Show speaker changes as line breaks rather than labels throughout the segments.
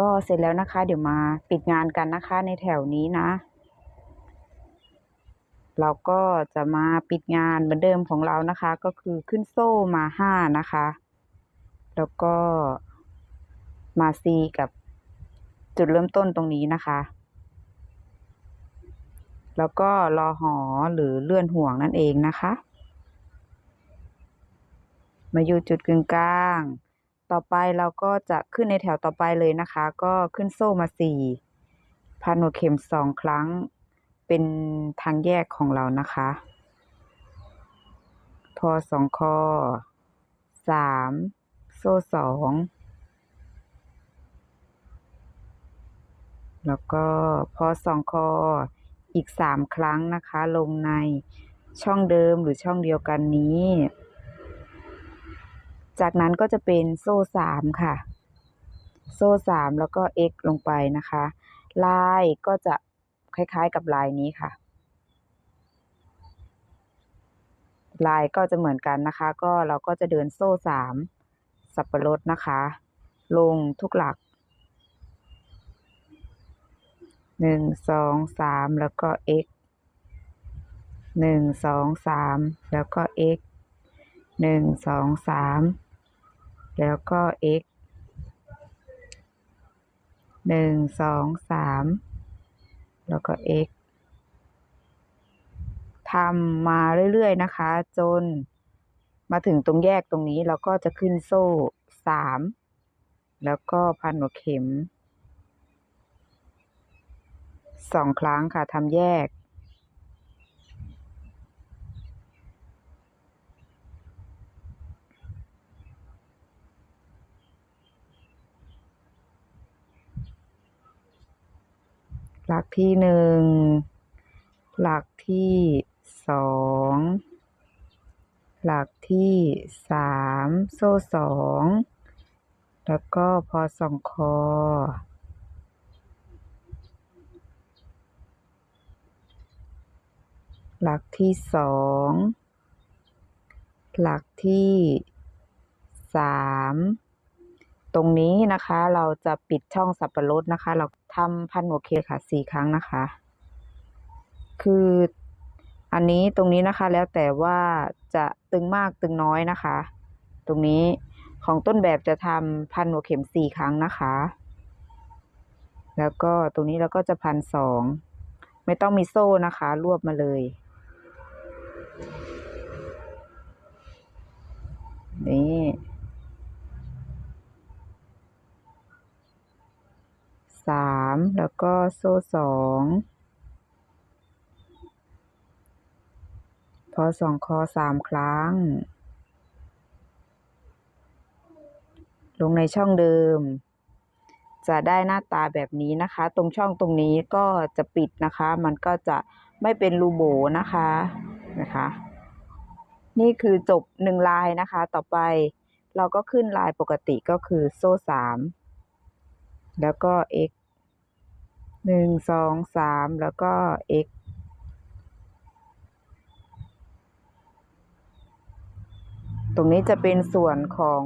ก็เสร็จแล้วนะคะ เดี๋ยวมาปิดงานกันนะคะในแถวนี้นะ เราก็จะมาปิดงานเหมือนเดิมของเรานะคะ ก็คือขึ้นโซ่มาห้านะคะ แล้วก็มาซีกับจุดเริ่มต้นตรงนี้นะคะ แล้วก็รอหอหรือเลื่อนห่วงนั่นเองนะคะ มาอยู่จุดกึ่งกลาง ต่อไปเราก็จะขึ้นในแถวต่อไปเลยนะคะ ก็ขึ้นโซ่มาสี่พันหัวเข็มสองครั้ง เป็นทางแยกของเรานะคะ พอสองคอสามโซ่สองแล้วก็พอสองคออีกสามครั้งนะคะ ลงในช่องเดิมหรือช่องเดียวกันนี้ จากนั้นก็จะเป็นโซ่สามค่ะ โซ่สามแล้วก็ x ลงไปนะคะ ลายก็จะคล้ายๆกับลายนี้ค่ะ ลายก็จะเหมือนกันนะคะ ก็เราก็จะเดินโซ่สามสับปะรดนะคะ ลงทุกหลักหนึ่งสองสามแล้วก็ x หนึ่งสองสามแล้วก็ x หนึ่งสองสาม แล้วก็ x หนึ่งสองสามแล้วก็ x ทำมาเรื่อยๆนะคะ จนมาถึงตรงแยกตรงนี้เราก็จะขึ้นโซ่สามแล้วก็พันหัวเข็มสองครั้งค่ะทำแยก หลักที่หนึ่ง หลักที่สอง หลักที่สามโซ่สอง แล้วก็พอสองคอ หลักที่สอง หลักที่สาม ตรงนี้นะคะเราจะปิดช่องสับปะรดนะคะ เราทำพันหัวเคค่ะสี่ครั้งนะคะ คืออันนี้ตรงนี้นะคะแล้วแต่ว่าจะตึงมากตึงน้อยนะคะ ตรงนี้ของต้นแบบจะทำพันหัวเข็มสี่ครั้งนะคะ แล้วก็ตรงนี้เราก็จะพันสองไม่ต้องมีโซ่นะคะ รวบมาเลยนี่ สามแล้วก็โซ่สองพอสองคอสามครั้ง ลงในช่องเดิม จะได้หน้าตาแบบนี้นะคะ ตรงช่องตรงนี้ก็จะปิดนะคะ มันก็จะไม่เป็นรูโบนะคะนะคะ นี่คือจบหนึ่งลายนะคะ ต่อไปเราก็ขึ้นลายปกติก็คือโซ่สาม แล้วก็ x หนึ่งสองสามแล้วก็ x ตรงนี้จะเป็นส่วนของ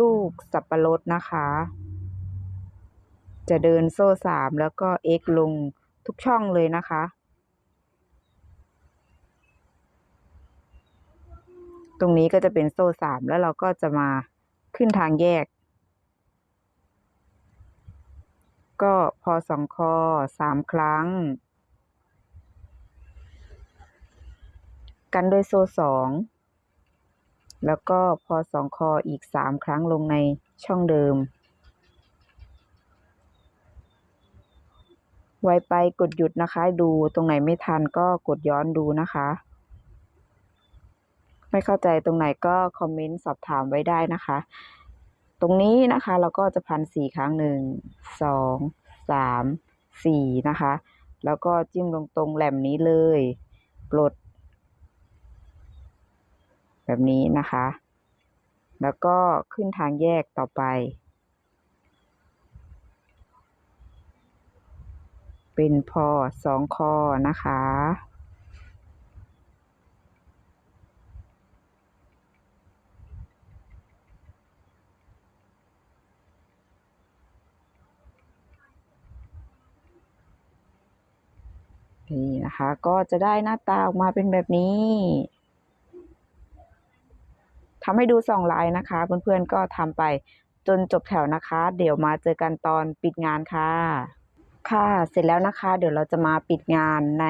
ลูกสับปะรดนะคะ จะเดินโซ่สามแล้วก็ x ลงทุกช่องเลยนะคะ ตรงนี้ก็จะเป็นโซ่สามแล้วเราก็จะมาขึ้นทางแยก ก็พอสองคอสามครั้ง กันด้วยโซ่สองแล้วก็พอสองคออีกสามครั้งลงในช่องเดิม ไวไปกดหยุดนะคะ ดูตรงไหนไม่ทันก็กดย้อนดูนะคะ ไม่เข้าใจตรงไหนก็คอมเมนต์สอบถามไว้ได้นะคะ ตรงนี้นะคะเราก็จะพันสี่ครั้งหนึ่งสองสามสี่นะคะ แล้วก็จิ้มลงตรงแหลมนี้เลยปลด แบบนี้นะคะ แล้วก็ขึ้นทางแยกต่อไป เป็นพอสองคอนะคะ นี่นะคะ ก็จะได้หน้าตาออกมาเป็นแบบนี้ทำให้ดูสองลายนะคะ เพื่อนๆก็ทำไปจนจบแถวนะคะ เดี๋ยวมาเจอกันตอนปิดงานค่ะ ค่ะ เสร็จแล้วนะคะ เดี๋ยวเราจะมาปิดงานใน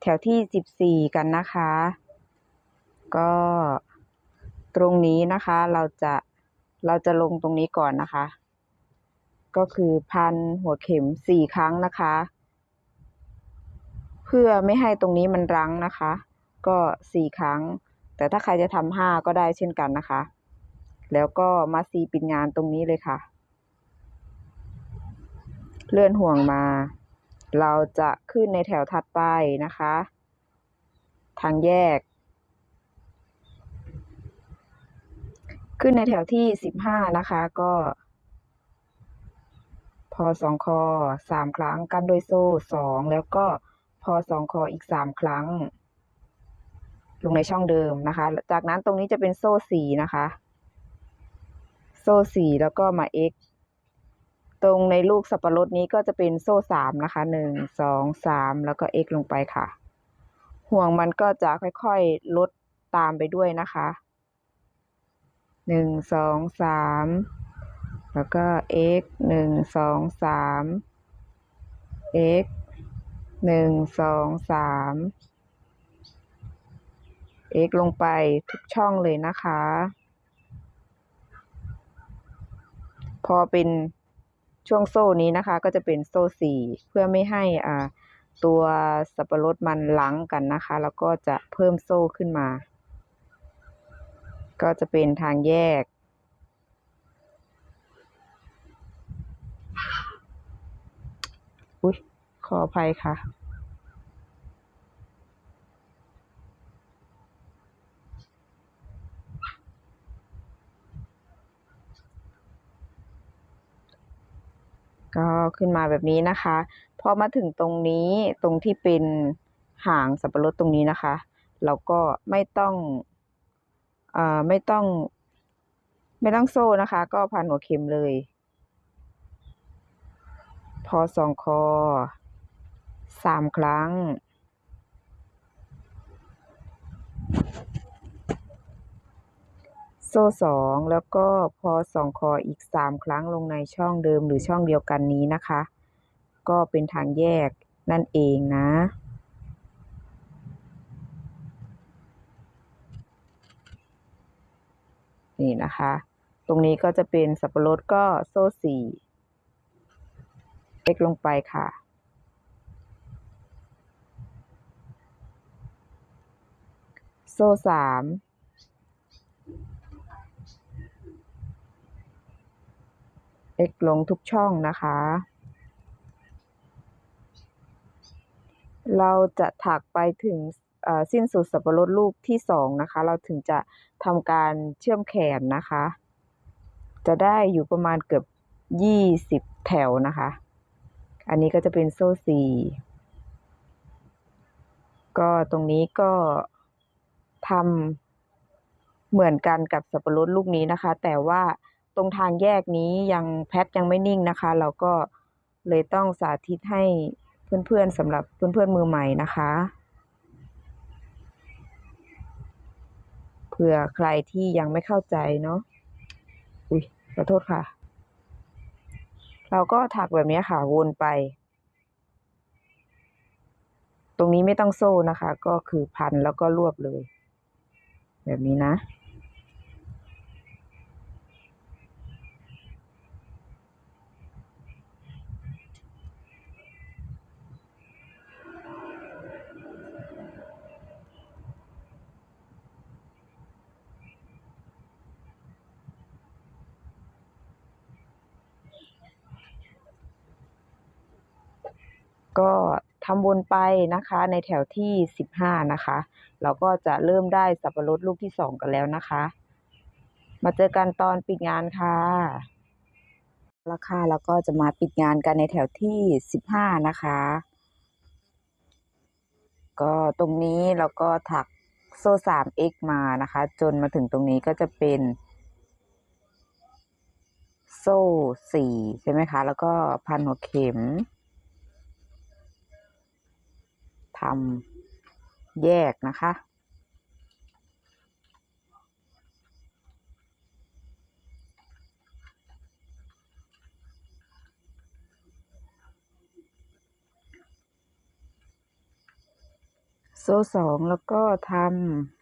แถวที่สิบสี่กันนะคะ ก็ตรงนี้นะคะเราจะเราจะลงตรงนี้ก่อนนะคะ ก็คือพันหัวเข็มสี่ครั้งนะคะ เพื่อไม่ให้ตรงนี้มันรั้งนะคะ ก็สี่ครั้ง แต่ถ้าใครจะทำห้าก็ได้เช่นกันนะคะ แล้วก็มาซีปิดงานตรงนี้เลยค่ะ เลื่อนห่วงมา เราจะขึ้นในแถวถัดไปนะคะ ทางแยก ขึ้นในแถวที่สิบห้านะคะก็พอสองคอสามครั้งกันด้วยโซ่สองแล้วก็ อสองคออีกสามครั้ง ลงในช่องเดิมนะคะ จากนั้นตรงนี้จะเป็นโซ่สี่นะคะ โซ่สี่แล้วก็มา x ตรงในลูกสับปะรดนี้ก็จะเป็นโซ่สามนะคะหนึ่งสองสามแล้วก็ x ลงไปค่ะ ห่วงมันก็จะค่อยๆลดตามไปด้วยนะคะหนึ่งสองสามแล้วก็ x หนึ่งสองสาม x หนึ่งสองสาม x ลงไปทุกช่องเลยนะคะ พอเป็นช่วงโซ่นี้นะคะ ก็จะเป็นโซ่สี่เพื่อไม่ให้อ่าตัวสับปะรดมันลังกันนะคะ แล้วก็จะเพิ่มโซ่ขึ้นมา ก็จะเป็นทางแยก อุ๊ย ขออภัยค่ะ ก็ขึ้นมาแบบนี้นะคะ พอมาถึงตรงนี้ตรงที่เป็นหางสับปะรดตรงนี้นะคะ เราก็ไม่ต้องอไม่ต้อง ไม่ต้องโซ่นะคะ ก็พันหัวเข็มเลย พอสองคอ สามครั้ง โซ่สองแล้วก็พอสองคออีกสามครั้งลงในช่องเดิมหรือช่องเดียวกันนี้นะคะ ก็เป็นทางแยกนั่นเองนะนี่นะคะ ตรงนี้ก็จะเป็นสับปะรดก็โซ่สี่เอ็กลงไปค่ะ โซ่สาม x ลงทุกช่องนะคะ เราจะถักไปถึงสิ้นสุดสับปะรดลูกที่สองนะคะ เราถึงจะทำการเชื่อมแขนนะคะ จะได้อยู่ประมาณเกือบยี่สิบแถวนะคะ อันนี้ก็จะเป็นโซ่สี่ก็ตรงนี้ก็ ทำเหมือนกันกับสับปะรดลูกนี้นะคะ แต่ว่าตรงทางแยกนี้ยังแพทยังไม่นิ่งนะคะ เราก็เลยต้องสาธิตให้เพื่อนๆสำหรับเพื่อนๆมือใหม่นะคะเผื่อใครที่ยังไม่เข้าใจเนาะอุ้ยขอโทษค่ะ เราก็ถักแบบนี้ค่ะวนไป ตรงนี้ไม่ต้องโซ่นะคะ ก็คือพันแล้วก็รวบเลย แบบนี้นะ ก็ ทำวนไปนะคะ ในแถวที่สิบห้านะคะ เราก็จะเริ่มได้สับปะรดลูกที่สองกันแล้วนะคะ มาเจอกันตอนปิดงานค่ะราคาแล้วก็จะมาปิดงานกันในแถวที่สิบห้านะคะ ก็ตรงนี้เราก็ถักโซ่สาม x มานะคะ จนมาถึงตรงนี้ก็จะเป็น โซ่สี่ใช่ไหมคะ แล้วก็พันหัวเข็ม ทำแยกนะคะ โซ่สองแล้วก็ท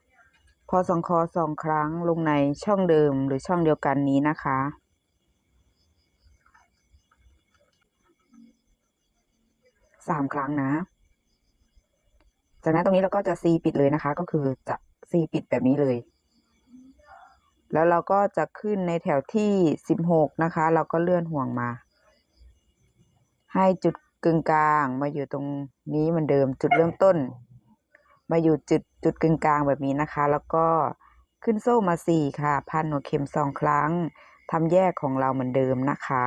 ำพอสองคอสองครั้งลงในช่องเดิมหรือช่องเดียวกันนี้นะคะสามครั้งนะ จากนั้นตรงนี้เราก็จะซีปิดเลยนะคะ ก็คือจะซีปิดแบบนี้เลย แล้วเราก็จะขึ้นในแถวที่สิบหกนะคะ เราก็เลื่อนห่วงมา ให้จุดกึ่งกลางมาอยู่ตรงนี้เหมือนเดิมจุดเริ่มต้น มาอยู่จุดจุดกึ่งกลางแบบนี้นะคะ แล้วก็ขึ้นโซ่มาสี่ค่ะ พันหัวเข็มสองครั้งทำแยกของเราเหมือนเดิมนะคะ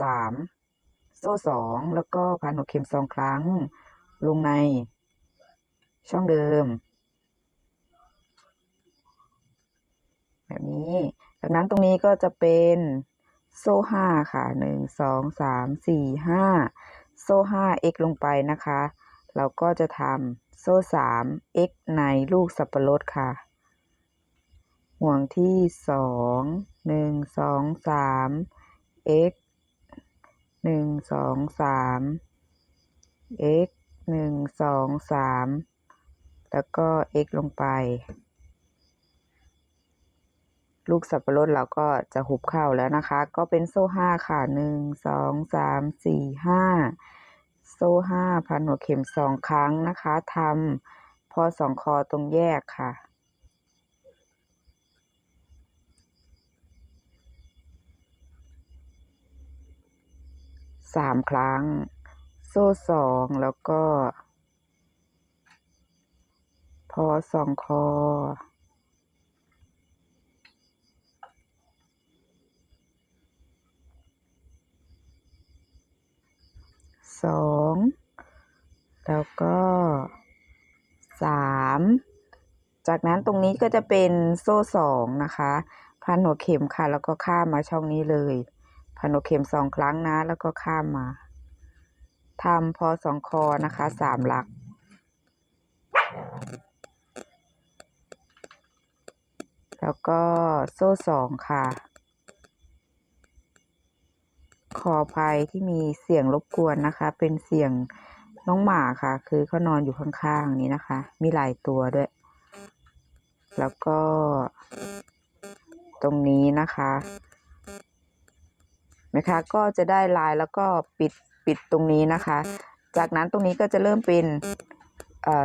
สาม โซ่สองแล้วก็พันหัวเข็มสองครั้ง ลงใน ช่องเดิม แบบนี้จากนั้นตรงนี้ก็จะเป็นโซ่ห้าค่ะหนึ่งสองสามสี่ห้าโซ่ห้า x ลงไปนะคะ เราก็จะทำโซ่สาม x ในลูกสับปะรดค่ะ ห่วงที่สองหนึ่งสองสาม x หนึ่งสองสาม x หนึ่งสองสาม แล้วก็ x ลงไป ลูกสับปะรดเราก็จะหุบเข้าแล้วนะคะ ก็เป็นโซ่ห้าค่ะหนึ่งสองสามสี่ห้าโซ่ห้าพันหัวเข็มสองครั้งนะคะทำพอสองคอตรงแยกค่ะ สามครั้ง โซ่สองแล้วก็ พอสองคอ สอง แล้วก็สามจากนั้นตรงนี้ก็จะเป็นโซ่สองนะคะ พันหัวเข็มค่ะ แล้วก็ข้ามมาช่องนี้เลย พันหัวเข็มสองครั้งนะ แล้วก็ข้ามมาทำพอสองคอนะคะสามหลัก แล้วก็โซ่สองค่ะขออภัยที่มีเสียงรบกวนนะคะ เป็นเสียงน้องหมาค่ะ คือเขานอนอยู่ข้างๆนี้นะคะ มีหลายตัวด้วย แล้วก็ตรงนี้นะคะ นะคะ ก็จะได้ลายแล้วก็ปิดปิดตรงนี้นะคะ จากนั้นตรงนี้ก็จะเริ่มเป็น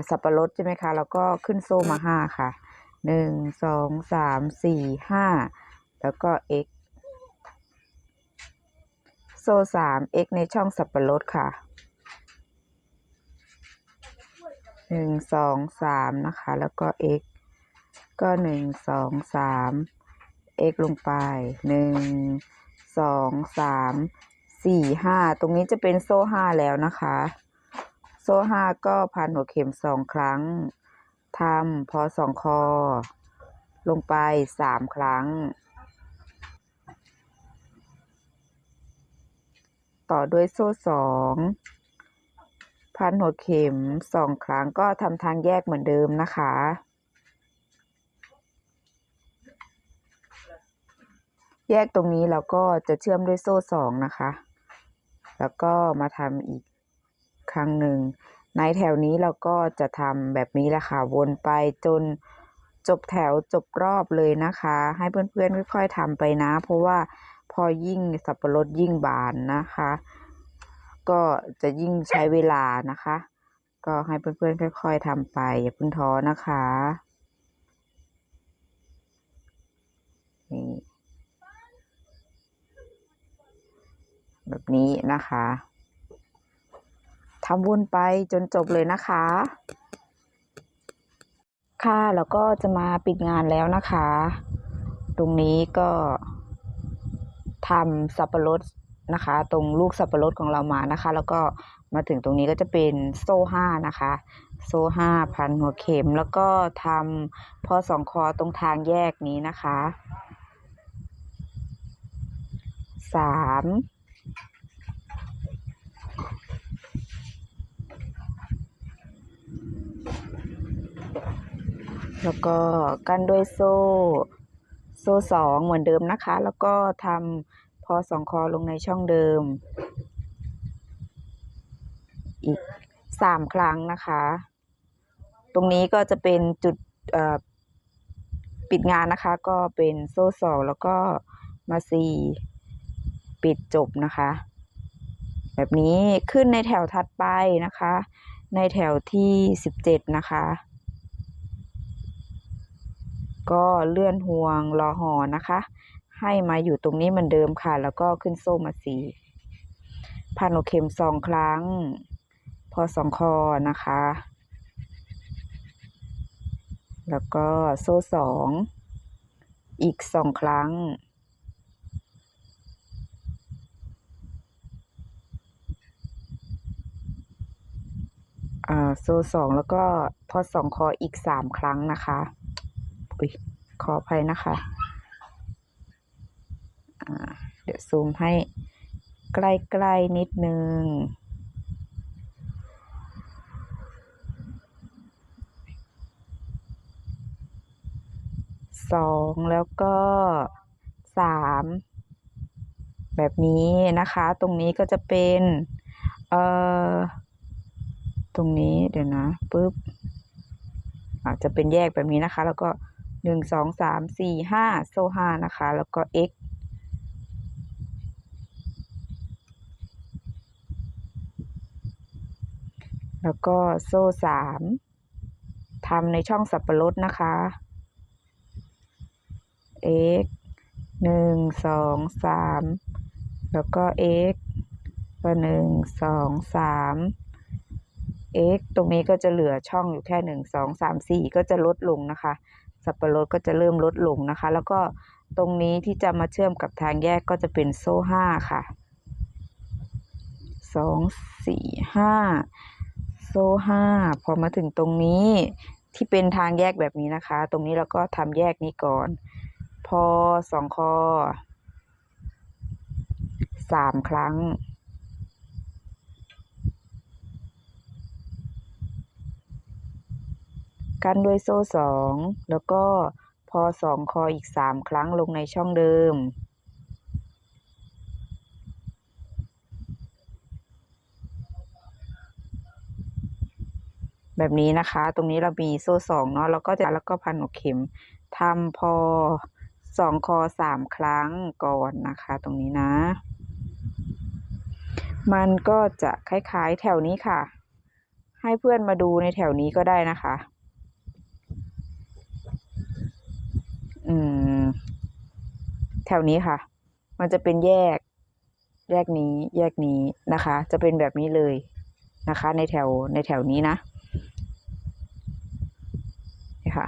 สับปะรดใช่ไหมคะ แล้วก็ขึ้นโซ่มาห้าค่ะหนึ่งสองสามสี่ห้าแล้วก็ x โซ่สาม x ในช่องสับปะรดค่ะหนึ่งสองสามนะคะ แล้วก็ x ก็หนึ่งสองสาม x ลงไปหนึ่ง สองสามสี่ห้าตรงนี้จะเป็นโซ่ห้าแล้วนะคะ โซ่ห้าก็พันหัวเข็มสองครั้งทำพอสองคอ ลงไปสามครั้ง ต่อด้วยโซ่สองพันหัวเข็มสองครั้งก็ทำทางแยกเหมือนเดิมนะคะ แยกตรงนี้เราก็จะเชื่อมด้วยโซ่สองนะคะ แล้วก็มาทำอีกครั้งหนึ่ง ในแถวนี้เราก็จะทำแบบนี้แหละค่ะวนไปจนจบแถวจบรอบเลยนะคะ ให้เพื่อนๆค่อยๆทำไปนะ เพราะว่าพอยิ่งสับปะรดยิ่งบานนะคะ ก็จะยิ่งใช้เวลานะคะ ก็ให้เพื่อนๆค่อย ๆทำไปอย่าเพิ่งท้อนะคะนี่ แบบ นี้นะคะทำวนไปจนจบเลยนะคะ ค่ะแล้วก็จะมาปิดงานแล้วนะคะ ตรงนี้ก็ทำสับปะรดนะคะ ตรงลูกสับปะรดของเรามานะคะ แล้วก็มาถึงตรงนี้ก็จะเป็นโซ่ห้านะคะ โซ่ห้าพันหัวเข็ม แล้วก็ทำพอสองคอตรงทางแยกนี้นะคะสาม แล้วก็กั้นด้วยโซ่ โซ่สองเหมือนเดิมนะคะ แล้วก็ทำพอสองคอลงในช่องเดิม อีกสามครั้งนะคะ ตรงนี้ก็จะเป็นจุดปิดงานนะคะ ก็เป็นโซ่สองแล้วก็มาสี่ปิดจบนะคะ แบบนี้ขึ้นในแถวถัดไปนะคะ ในแถวที่สิบเจ็ดนะคะ ก็เลื่อนห่วงรอหอนะคะ ให้มาอยู่ตรงนี้เหมือนเดิมค่ะ แล้วก็ขึ้นโซ่มาสีพันหัวเข็มสองครั้ง พอสองคอนะคะ แล้วก็โซ่สองอีกสองครั้งอ่าโซ่สองแล้วก็ทอดสองคออีกสามครั้งนะคะ อุ้ยขออภัยนะคะเดี๋ยวซูมให้ใกล้ๆนิดนึง สองแล้วก็สามแบบนี้นะคะ ตรงนี้ก็จะเป็น เอ่อ ตรงนี้เดี๋ยวนะปุ๊บอาจจะเป็นแยกแบบนี้นะคะ แล้วก็ หนึ่งสองสามสี่ห้าโซ่ห้านะคะ แล้วก็ x แล้วก็โซ่สามทำในช่องสับปะรดนะคะ x หนึ่งสองสามแล้วก็ x ก็หนึ่งสองสาม x ตรงนี้ก็จะเหลือช่องอยู่แค่หนึ่งสองสามสี่ก็จะลดลงนะคะ สับปะรดก็จะเริ่มลดลงนะคะ แล้วก็ตรงนี้ที่จะมาเชื่อมกับทางแยกก็จะเป็นโซ่ห้าค่ะสองสี่ห้าโซ่ห้าพอมาถึงตรงนี้ที่เป็นทางแยกแบบนี้นะคะ ตรงนี้เราก็ทำแยกนี้ก่อน พอสองคอสามครั้ง กั้นด้วยโซ่สองแล้วก็พอสองคออีกสามครั้งลงในช่องเดิม แบบนี้นะคะ ตรงนี้เรามีโซ่สองเนาะแล้วก็จะแล้วก็พันหัวเข็มทำพอสองคอสามครั้งก่อนนะคะ ตรงนี้นะ มันก็จะคล้ายๆแถวนี้ค่ะ ให้เพื่อนมาดูในแถวนี้ก็ได้นะคะ อืม แถวนี้ค่ะ มันจะเป็นแยก แยกนี้ แยกนี้นะคะ จะเป็นแบบนี้เลยนะคะ ในแถวในแถวนี้นะนี่ค่ะ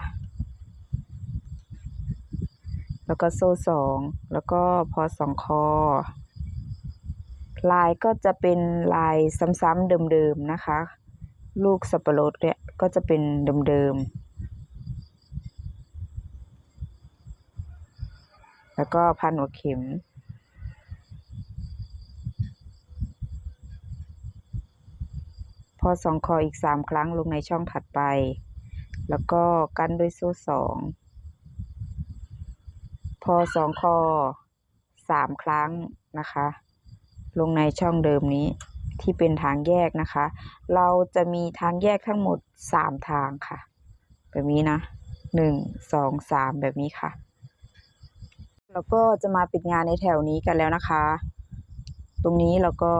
แล้วก็โซ่สอง แล้วก็พอสองคอ ลายก็จะเป็นลายซ้ำๆเดิมๆนะคะ ลูกสับปะรดเนี่ยก็จะเป็นเดิมๆ แล้วก็พันหัวเข็ม พอสองคออีกสามครั้งลงในช่องถัดไป แล้วก็กั้นด้วยโซ่สองพอสองคอสามครั้งนะคะ ลงในช่องเดิมนี้ที่เป็นทางแยกนะคะ เราจะมีทางแยกทั้งหมดสามทางค่ะ แบบนี้นะหนึ่งสองสามแบบนี้ค่ะ แล้วก็จะมาปิดงานในแถวนี้กันแล้วนะคะ ตรงนี้เราก็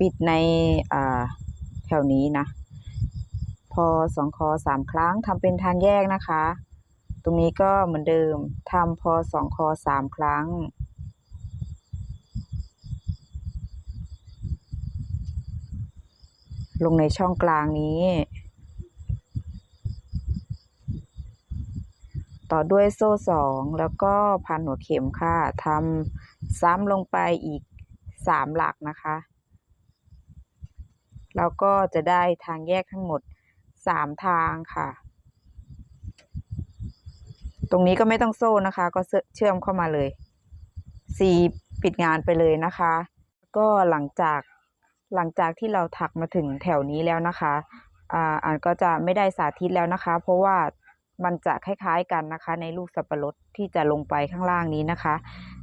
ปิดในแถวนี้นะ พอสองคอสามครั้งทำเป็นทางแยกนะคะ ตรงนี้ก็เหมือนเดิมทำพอสองคอสามครั้งลงในช่องกลางนี้ ต่อด้วยโซ่สองแล้วก็พันหัวเข็มค่ะทำซ้ำลงไปอีกสามหลักนะคะแล้วก็จะได้ทางแยกทั้งหมดสามทางค่ะ ตรงนี้ก็ไม่ต้องโซ่นะคะ ก็เชื่อมเข้ามาเลยสีปิดงานไปเลยนะคะ ก็หลังจากหลังจากที่เราถักมาถึงแถวนี้แล้วนะคะอ่าอ่านก็จะไม่ได้สาธิตแล้วนะคะ เพราะว่า มันจะคล้ายๆกันนะคะ ในลูกสับปะรดที่จะลงไปข้างล่างนี้นะคะ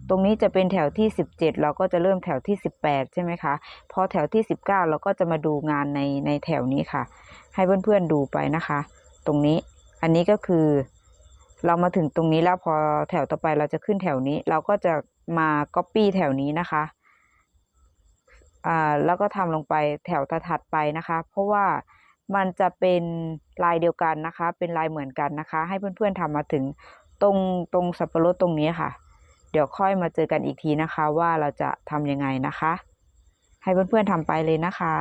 ตรงนี้จะเป็นแถวที่ 17 เราก็จะเริ่มแถวที่ 18 ใช่ไหมคะ พอแถวที่ 19 เราก็จะมาดูงานในในแถวนี้ค่ะ ให้เพื่อนๆดูไปนะคะ ตรงนี้อันนี้ก็คือ เรามาถึงตรงนี้แล้วพอแถวต่อไปเราจะขึ้นแถวนี้ เราก็จะมา copy แถวนี้นะคะอ่าแล้วก็ทำลงไปแถวถัดไปนะคะ เพราะว่ามันจะเป็น ลายเดียวกันนะคะ เป็นลายเหมือนกันนะคะ ให้เพื่อนๆทำมาถึงตรงตรงสับปะรดตรงนี้ค่ะ เดี๋ยวค่อยมาเจอกันอีกทีนะคะ ว่าเราจะทำยังไงนะคะ ให้เพื่อนๆทำไปเลยนะคะ